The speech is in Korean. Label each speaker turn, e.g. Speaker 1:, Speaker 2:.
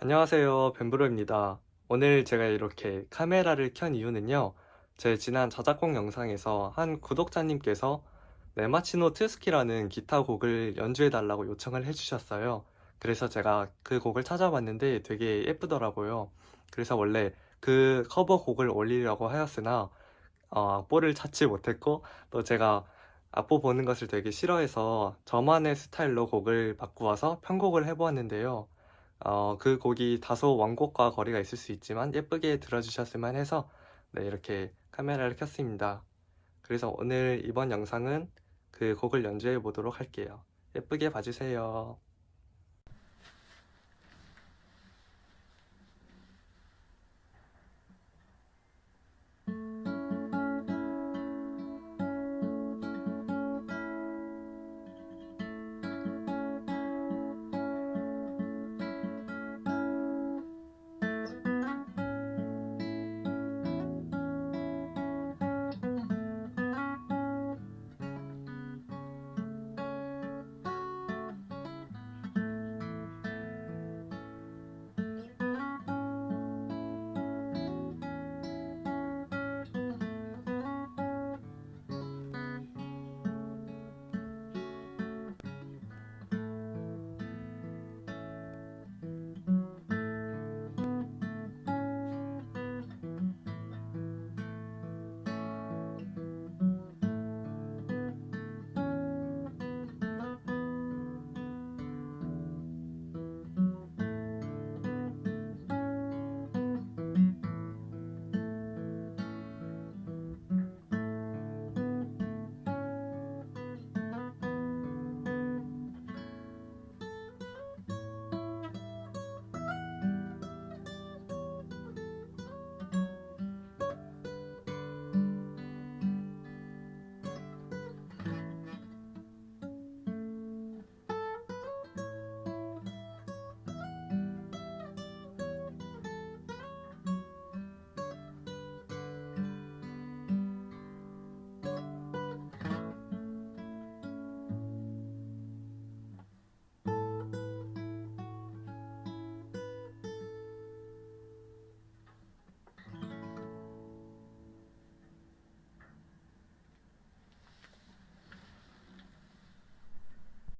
Speaker 1: 안녕하세요. 벤브로입니다. 오늘 제가 이렇게 카메라를 켠 이유는요. 제 지난 자작곡 영상에서 한 구독자님께서 네마치노 트스키라는 기타 곡을 연주해 달라고 요청을 해주셨어요. 그래서 제가 그 곡을 찾아봤는데 되게 예쁘더라고요. 그래서 원래 그 커버 곡을 올리려고 하였으나 어, 악보를 찾지 못했고 또 제가 악보 보는 것을 되게 싫어해서 저만의 스타일로 곡을 바꾸어서 편곡을 해보았는데요. 어, 그 곡이 다소 원곡과 거리가 있을 수 있지만 예쁘게 들어주셨으면 해서 네, 이렇게 카메라를 켰습니다. 그래서 오늘 이번 영상은 그 곡을 연주해 보도록 할게요. 예쁘게 봐주세요.